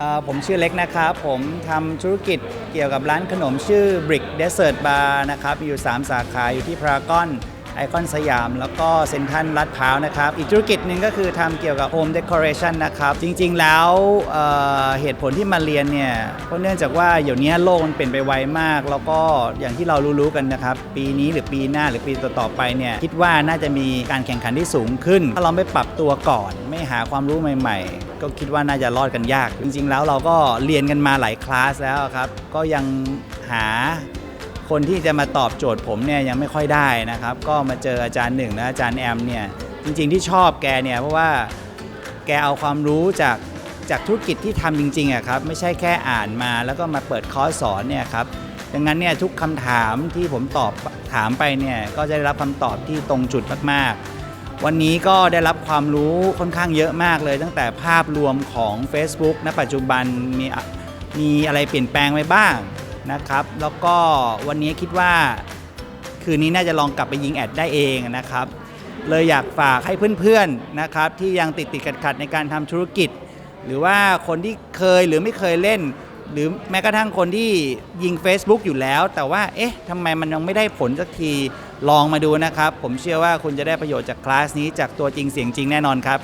เอ่อผมชื่อเล็กนะครับ ผมทำธุรกิจเกี่ยวกับร้านขนมชื่อ Brick Desert Bar นะครับ มีอยู่ 3 สาขาอยู่ที่พารากอน ไอคอนสยามแล้วก็เซ็นทรัลลาดพร้าวนะครับ อีกธุรกิจหนึ่งก็คือทำเกี่ยวกับ Home Decoration นะครับ จริงๆแล้วเเหตุผลที่มาเรียนเนี่ยก็เนื่องจากว่าเดี๋ยวนี้โลกมันเปลี่ยนไปไวมาก แล้วก็อย่างที่เรารู้ๆกันนะครับ ปีนี้หรือปีหน้าหรือปีต่อๆไปเนี่ยคิดว่าน่าจะมีการแข่งขันที่สูงขึ้น ถ้าเราไม่ปรับตัวก่อน ไม่หาความรู้ใหม่ ๆ ก็คิดว่าน่าจะรอดกันยาก จริง ๆ แล้วเราก็เรียนกันมาหลายคลาสแล้วครับก็ยังหา คนที่จะมาตอบโจทย์ผมเนี่ยยังไม่ค่อยได้นะครับ ก็มาเจออาจารย์หนึ่งและอาจารย์แอมเนี่ยจริงๆที่ชอบแกเนี่ยเพราะว่าแกเอาความรู้จากจากธุรกิจที่ทำจริงๆอะครับไม่ใช่แค่อ่านมาแล้วก็มาเปิดคอร์สสอนเนี่ยครับดังนั้นเนี่ยทุกคำถามที่ผมตอบถามไปเนี่ยก็จะได้รับคำตอบที่ตรงจุดมากๆ วันนี้ก็ได้รับความรู้ค่อนข้างเยอะมากเลย ตั้งแต่ภาพรวมของ Facebook ณปัจจุบันมีมีอะไรเปลี่ยนแปลงไปบ้าง นะครับ แล้วก็วันนี้คิดว่าคืนนี้น่าจะลองกลับไปยิงแอดได้เองนะครับ เลยอยากฝากให้เพื่อนๆนะครับที่ยังติดติดขัดๆในการทำธุรกิจ หรือว่าคนที่เคยหรือไม่เคยเล่น หรือแม้กระทั่งคนที่ยิง Facebook อยู่แล้ว แต่ว่าเอ๊ะทำไมมันยังไม่ได้ผลสักทีลองมาดูนะครับ ผมเชื่อว่าคุณจะได้ประโยชน์จากคลาสนี้จากตัวจริงเสียงจริงแน่นอนครับ